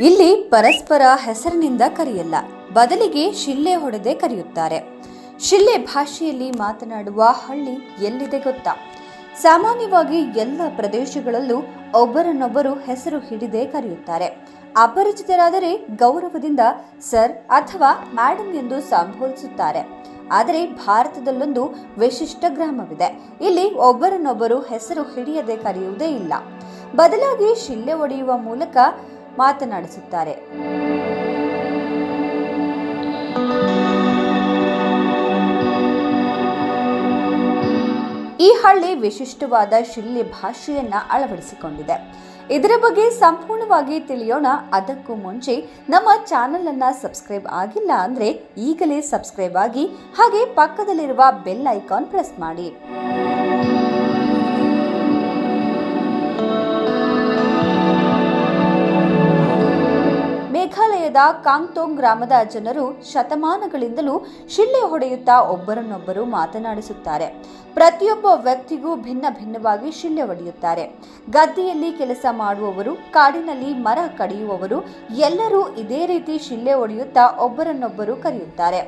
ಇಲ್ಲಿ ಪರಸ್ಪರ ಹೆಸರಿನಿಂದ ಕರೆಯಲ್ಲ, ಬದಲಿಗೆ ಶಿಲ್ಲೆ ಹೊಡೆದೇ ಕರೆಯುತ್ತಾರೆ. ಶಿಲ್ಲೆ ಭಾಷೆಯಲ್ಲಿ ಮಾತನಾಡುವ ಹಳ್ಳಿ ಎಲ್ಲಿದೆ ಗೊತ್ತಾ? ಸಾಮಾನ್ಯವಾಗಿ ಎಲ್ಲ ಪ್ರದೇಶಗಳಲ್ಲೂ ಒಬ್ಬರನ್ನೊಬ್ಬರು ಹೆಸರು ಹಿಡಿದೇ ಕರೆಯುತ್ತಾರೆ. ಅಪರಿಚಿತರಾದರೆ ಗೌರವದಿಂದ ಸರ್ ಅಥವಾ ಮ್ಯಾಡಮ್ ಎಂದು ಸಂಬೋಧಿಸುತ್ತಾರೆ. ಆದರೆ ಭಾರತದಲ್ಲೊಂದು ವಿಶಿಷ್ಟ ಗ್ರಾಮವಿದೆ. ಇಲ್ಲಿ ಒಬ್ಬರನ್ನೊಬ್ಬರು ಹೆಸರು ಹಿಡಿಯದೆ ಕರೆಯುವುದೇ ಇಲ್ಲ. ಬದಲಾಗಿ ಶಿಲ್ಲೆ ಒಡೆಯುವ ಮೂಲಕ ಮಾತನಾಡಿಸುತ್ತಾರೆ. ಈ ಹಳ್ಳಿ ವಿಶಿಷ್ಟವಾದ ಶಿಲ್ಲಿ ಭಾಷೆಯನ್ನ ಅಳವಡಿಸಿಕೊಂಡಿದೆ. ಇದರ ಬಗ್ಗೆ ಸಂಪೂರ್ಣವಾಗಿ ತಿಳಿಯೋಣ. ಅದಕ್ಕೂ ಮುಂಚೆ ನಮ್ಮ ಚಾನೆಲ್ ಅನ್ನ ಸಬ್ಸ್ಕ್ರೈಬ್ ಆಗಿಲ್ಲ ಅಂದ್ರೆ ಈಗಲೇ ಸಬ್ಸ್ಕ್ರೈಬ್ ಆಗಿ ಹಾಗೆ ಪಕ್ಕದಲ್ಲಿರುವ ಬೆಲ್ ಐಕಾನ್ ಪ್ರೆಸ್ ಮಾಡಿ. ಮೇಘಾಲಯದ ಕಾಂಗ್ತೋಂಗ್ ಗ್ರಾಮದ ಜನರು ಶತಮಾನಗಳಿಂದಲೂ ಶಿಲ್ಲೆ ಹೊಡೆಯುತ್ತಾ ಒಬ್ಬರನ್ನೊಬ್ಬರು ಮಾತನಾಡಿಸುತ್ತಾರೆ. ಪ್ರತಿಯೊಬ್ಬ ವ್ಯಕ್ತಿಗೂ ಭಿನ್ನ ಭಿನ್ನವಾಗಿ ಶಿಲ್ಲೆ ಹೊಡೆಯುತ್ತಾರೆ. ಗದ್ದೆಯಲ್ಲಿ ಕೆಲಸ ಮಾಡುವವರು, ಕಾಡಿನಲ್ಲಿ ಮರ ಕಡಿಯುವವರು, ಎಲ್ಲರೂ ಇದೇ ರೀತಿ ಶಿಲ್ಲೆ ಹೊಡೆಯುತ್ತಾ ಒಬ್ಬರನ್ನೊಬ್ಬರು ಕರೆಯುತ್ತಾರೆ.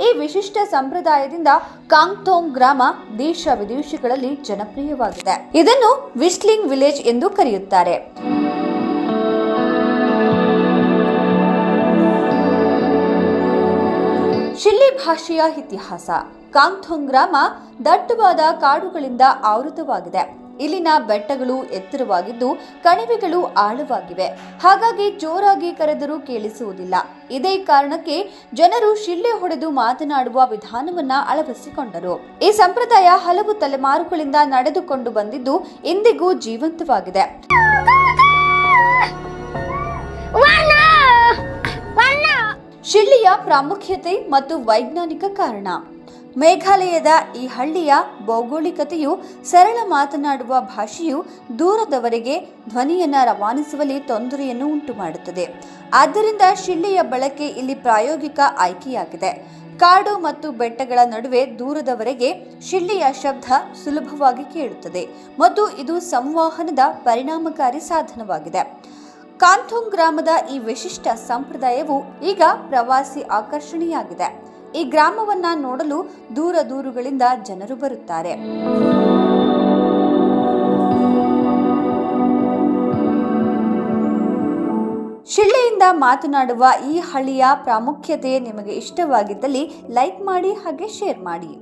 ಈ ವಿಶಿಷ್ಟ ಸಂಪ್ರದಾಯದಿಂದ ಕಾಂಗ್ತೋಂಗ್ ಗ್ರಾಮ ದೇಶ ವಿದೇಶಗಳಲ್ಲಿ ಜನಪ್ರಿಯವಾಗಿದೆ. ಇದನ್ನು ವಿಸ್ಲಿಂಗ್ ವಿಲೇಜ್ ಎಂದು ಕರೆಯುತ್ತಾರೆ. ಭಾಷೆಯ ಇತಿಹಾಸ. ಕಾಂಗ್ಥೋಂಗ್ ಗ್ರಾಮ ದಟ್ಟವಾದ ಕಾಡುಗಳಿಂದ ಆವೃತವಾಗಿದೆ. ಇಲ್ಲಿನ ಬೆಟ್ಟಗಳು ಎತ್ತರವಾಗಿದ್ದು, ಕಣಿವೆಗಳು ಆಳವಾಗಿವೆ. ಹಾಗಾಗಿ ಜೋರಾಗಿ ಕರೆದರೂ ಕೇಳಿಸುವುದಿಲ್ಲ. ಇದೇ ಕಾರಣಕ್ಕೆ ಜನರು ಶಿಳ್ಳೆ ಹೊಡೆದು ಮಾತನಾಡುವ ವಿಧಾನವನ್ನ ಅಳವಡಿಸಿಕೊಂಡರು. ಈ ಸಂಪ್ರದಾಯ ಹಲವು ತಲೆಮಾರುಗಳಿಂದ ನಡೆದುಕೊಂಡು ಬಂದಿದ್ದು ಇಂದಿಗೂ ಜೀವಂತವಾಗಿದೆ. ಶಿಳ್ಳೆಯ ಪ್ರಾಮುಖ್ಯತೆ ಮತ್ತು ವೈಜ್ಞಾನಿಕ ಕಾರಣ. ಮೇಘಾಲಯದ ಈ ಹಳ್ಳಿಯ ಭೌಗೋಳಿಕತೆಯು ಸರಳ ಮಾತನಾಡುವ ಭಾಷೆಯು ದೂರದವರೆಗೆ ಧ್ವನಿಯನ್ನು ರವಾನಿಸುವಲ್ಲಿ ತೊಂದರೆಯನ್ನು ಉಂಟು ಮಾಡುತ್ತದೆ ಆದ್ದರಿಂದ ಶಿಳ್ಳಿಯ ಬಳಕೆ ಇಲ್ಲಿ ಪ್ರಾಯೋಗಿಕ ಆಯ್ಕೆಯಾಗಿದೆ. ಕಾಡು ಮತ್ತು ಬೆಟ್ಟಗಳ ನಡುವೆ ದೂರದವರೆಗೆ ಶಿಳ್ಳಿಯ ಶಬ್ದ ಸುಲಭವಾಗಿ ಕೇಳುತ್ತದೆ ಮತ್ತು ಇದು ಸಂವಹನದ ಪರಿಣಾಮಕಾರಿ ಸಾಧನವಾಗಿದೆ. ಕಾಂಥೋಂಗ್ ಗ್ರಾಮದ ಈ ವಿಶಿಷ್ಟ ಸಂಪ್ರದಾಯವು ಈಗ ಪ್ರವಾಸಿ ಆಕರ್ಷಣೆಯಾಗಿದೆ. ಈ ಗ್ರಾಮವನ್ನ ನೋಡಲು ದೂರ ದೂರುಗಳಿಂದ ಜನರು ಬರುತ್ತಾರೆ. ಶಿಳ್ಳೆಯಿಂದ ಮಾತನಾಡುವ ಈ ಹಳ್ಳಿಯ ಪ್ರಾಮುಖ್ಯತೆ ನಿಮಗೆ ಇಷ್ಟವಾಗಿದ್ದಲ್ಲಿ ಲೈಕ್ ಮಾಡಿ ಹಾಗೆ ಶೇರ್ ಮಾಡಿ.